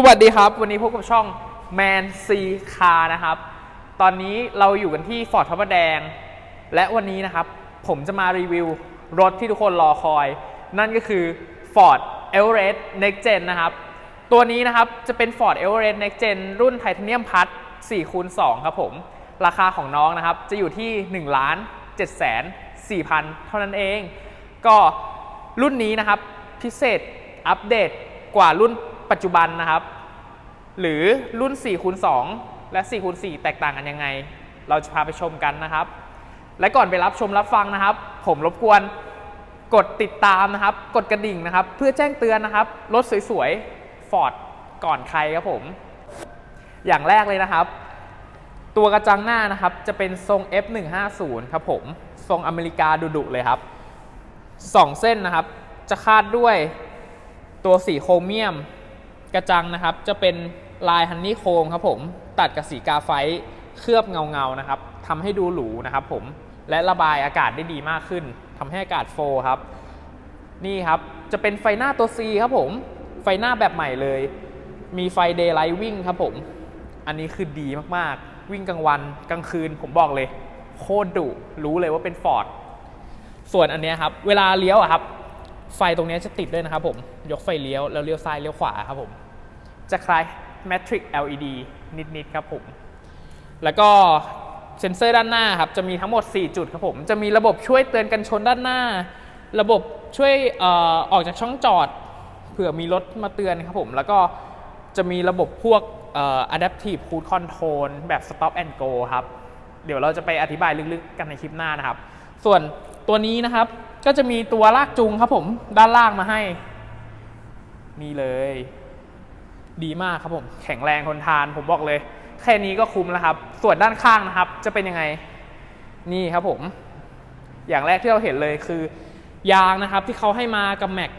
สวัสดีครับ วันนี้พบกับช่อง Man C Car นะครับ ตอนนี้เราอยู่กันที่ฟอร์ดพระประแดง และวันนี้นะครับ ผมจะมารีวิวรถที่ทุกคนรอคอย นั่นก็คือ Ford Everest Next Gen นะครับ ตัวนี้นะครับจะเป็น Ford Everest Next Gen รุ่น Titanium Plus 4คูณ2ครับผม ราคาของน้องนะครับ จะอยู่ที่ 1 ล้าน7แสน4พันเท่านั้นเอง ก็รุ่นนี้นะครับพิเศษอัปเดตกว่ารุ่น ปัจจุบันนะครับ หรือรุ่น4คูณ2และ4คูณ4แตกต่างกันยังไง เราจะพาไปชมกันนะครับ และก่อนไปรับชมรับฟังนะครับ ผมรบกวนกดติดตามนะครับ กดกระดิ่งนะครับ เพื่อแจ้งเตือนนะครับ รถสวยๆ Ford ก่อนใครครับผม อย่างแรกเลยนะครับ ตัวกระจังหน้านะครับ จะเป็นทรง F150 ครับผม ทรงอเมริกาดุๆเลยครับ 2 เส้นนะครับ จะคาดด้วยตัวสีโครเมียม กระจังนะครับจะเป็นลายฮันนี่โคมครับผมตัดกับสีกาไฟเคลือบเงาๆนะครับทำให้ดูหรูนะครับผมและระบายอากาศได้ดีมากขึ้นทำให้อากาศโฟร์ครับนี่ครับจะเป็นไฟหน้าตัว C ครับผมไฟหน้าแบบใหม่เลย มีไฟ Daylight วิ่งครับผมอันนี้คือดีมากๆ วิ่งกลางวันกลางคืนผมบอกเลย โคตรดุรู้เลยว่าเป็นฟอร์ดส่วนอันนี้ครับ เวลาเลี้ยวอะครับ ไฟตรงนี้จะติดด้วยนะครับผม ยกไฟเลี้ยวแล้วเลี้ยวซ้ายเลี้ยวขวาครับผม จะคล้าย Matrix LED นิดๆครับผม แล้วก็เซ็นเซอร์ด้านหน้าครับ จะมีทั้งหมด 4 จุดครับผม จะมีระบบช่วยเตือนกันชนด้านหน้า ระบบช่วยออออกจากช่องจอด เผื่อมีรถมาเตือนครับผม แล้วก็จะมีระบบพวก adaptive cruise control แบบ stop and go ครับ เดี๋ยวเราจะไปอธิบายลึกๆกันในคลิปหน้านะครับ ส่วนตัวนี้นะครับ ก็จะมีตัวลากจูงครับผมด้านล่างมาให้ นี่เลย ดีมากครับผม แข็งแรงทนทานผมบอกเลย แค่นี้ก็คุ้มแล้วครับ ส่วนด้านข้างนะครับ จะเป็นยังไง นี่ครับผม อย่างแรกที่เราเห็นเลยคือยางนะครับ ที่เขาให้มากับแม็ก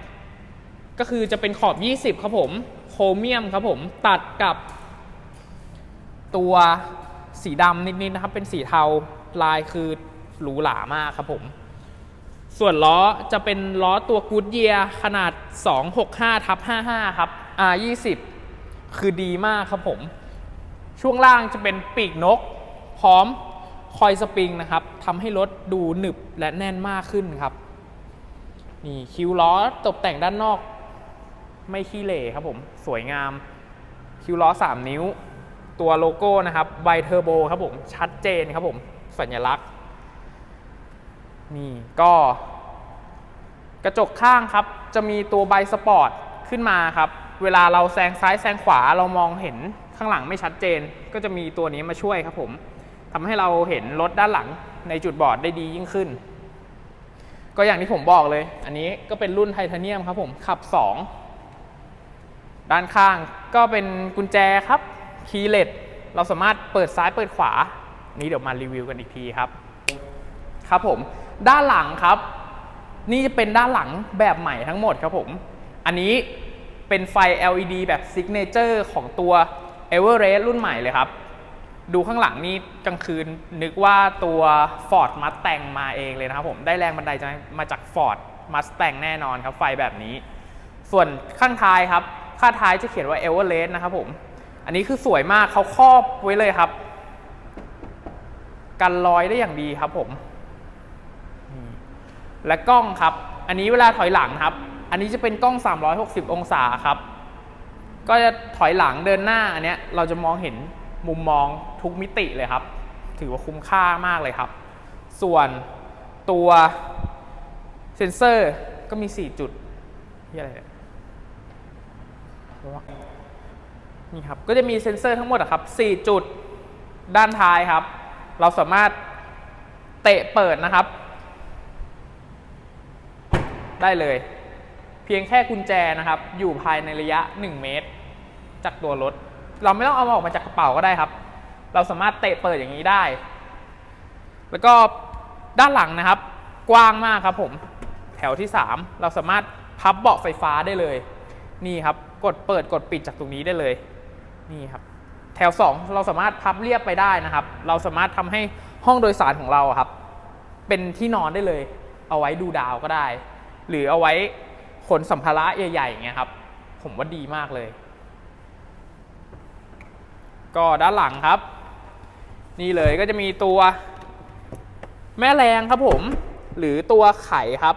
ก็คือจะเป็นขอบ 20 ครับผม โครเมียมครับผมตัดกับ ตัวสีดำนิดๆนะครับ เป็นสีเทาลายคือหรูหรามากครับผม ส่วนล้อจะเป็นล้อตัวกูดเยียขนาด 265ทับ55 ครับ R20 คือดีมากครับผม ช่วงล่างจะเป็นปีกนก พร้อมคอยสปริงนะครับทำให้รถดูหนึบและแน่นมากขึ้นครับ นี่คิวล้อตกแต่งด้านนอก ไม่ขี้เหร่ครับผม สวยงาม คิวล้อ 3 นิ้ว ตัวโลโก้นะครับไบเทอร์โบครับผม ชัดเจนครับผม สัญลักษณ์ นี่ก็กระจกข้างครับ จะมีตัวไบสปอร์ตขึ้นมาครับ เวลาเราแซงซ้ายแซงขวาเรามองเห็นข้างหลังไม่ชัดเจน ก็จะมีตัวนี้มาช่วยครับผมทำให้เราเห็นรถด้านหลังในจุดบอดได้ดียิ่งขึ้น ก็อย่างที่ผมบอกเลย อันนี้ก็เป็นรุ่นไทเทเนียมครับผมขับ 2 ด้านข้างก็เป็นกุญแจครับคีย์เลสเราสามารถเปิดซ้ายเปิดขวา นี้เดี๋ยวมารีวิวกันอีกทีครับ ครับผม ด้านหลังครับ นี่จะเป็นด้านหลังแบบใหม่ทั้งหมดครับผม อันนี้เป็นไฟ LED แบบซิกเนเจอร์ของตัว Everest รุ่นใหม่เลยครับ ดูข้างหลังนี่กลางคืนนึกว่าตัว Ford Mustang มาเองเลยนะครับผม ได้แรงบันไดจมาจาก Ford Mustang แน่นอนครับ ไฟแบบนี้ ส่วนข้างท้ายครับ ข้างท้ายจะเขียนว่า Everest นะครับผม อันนี้คือสวยมากเขาครอบไว้เลยครับ กันรอยได้อย่างดีครับผม และกล้องครับ อันนี้เวลาถอยหลังครับ อันนี้จะเป็นกล้อง 360 องศาครับ ก็จะถอยหลังเดินหน้าอันเนี้ยเราจะมองเห็นมุมมองทุกมิติเลยครับ ถือว่าคุ้มค่ามากเลยครับ ส่วนตัวเซนเซอร์ก็มี 4 จุดที่อะไรเนี่ยนี่ครับ ก็จะมีเซ็นเซอร์ทั้งหมดอะครับ 4 จุดด้านท้ายครับ เราสามารถเตะเปิดนะครับ ได้เลย เพียงแค่กุญแจนะครับ อยู่ภายในระยะ 1 เมตร จากตัวรถ เราไม่ต้องเอาออกมาจากกระเป๋าก็ได้ครับ เราสามารถเตะเปิดอย่างนี้ได้ แล้วก็ด้านหลังนะครับ กว้างมากครับผม แถวที่ 3 เราสามารถพับเบาะไฟฟ้าได้เลย นี่ครับ กดเปิดกดปิดจากตรงนี้ได้เลย นี่ครับ แถว 2 เราสามารถพับเรียบไปได้นะครับ เราสามารถทำให้ห้องโดยสารของเราครับ เป็นที่นอนได้เลย เอาไว้ดูดาวก็ได้ หรือเอาไว้ขนสัมภาระใหญ่ๆอย่างเงี้ยครับ ผมว่าดีมากเลย ก็ด้านหลังครับ นี่เลยก็จะมีตัว แม่แรงครับผม หรือตัวไขครับ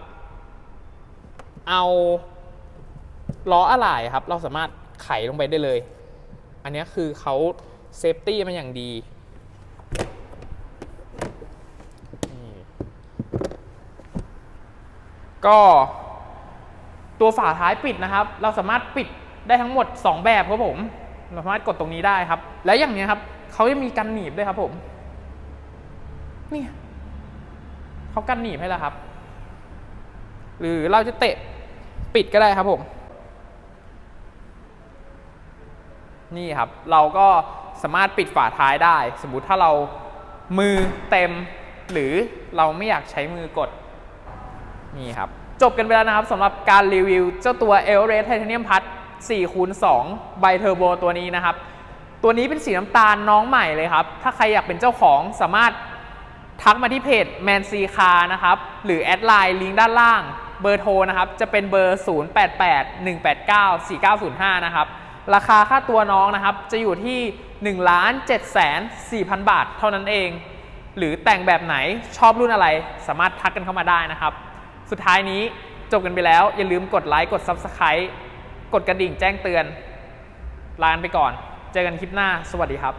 เอาล้ออะไหล่ครับ เราสามารถไขลงไปได้เลย อันนี้คือเขาเซฟตี้มันอย่างดี ก็ตัวฝาท้ายปิดนะครับ เราสามารถปิดได้ทั้งหมด 2 แบบครับผมเราสามารถกดตรงนี้ได้ครับ และอย่างนี้ครับเขาจะมีกันหนีบด้วยครับผมนี่เขากันหนีบให้แล้วครับ หรือเราจะเตะปิดก็ได้ครับผม นี่ครับ เราก็สามารถปิดฝาท้ายได้ สมมุติถ้าเรามือเต็ม หรือเราไม่อยากใช้มือกด นี่ครับ จบกันไปแล้วนะครับสำหรับการรีวิวเจ้าตัว e l r e s Titanium Plus 4คูณ2ใบเทอร์โบตัวนี้นะครับ ตัวนี้เป็นสีน้ำตาลน้องใหม่เลยครับ ถ้าใครอยากเป็นเจ้าของสามารถทักมาที่เพจ Man C Car นะครับ หรือแอดไลน์ลิงก์ด้านล่าง เบอร์โทรนะครับ จะเป็นเบอร์ 0881894905 นะครับ ราคาค่าตัวน้องนะครับ จะอยู่ที่ 1 7 4 0 0 0 บาทเท่านั้นเอง หรือแต่งแบบไหนชอบรุ่นอะไร สามารถทักกันเข้ามาได้นะครับ สุดท้ายนี้จบกันไปแล้ว อย่าลืมกดไลค์กด Subscribe กดกระดิ่งแจ้งเตือน ลากันไปก่อน เจอกันคลิปหน้า สวัสดีครับ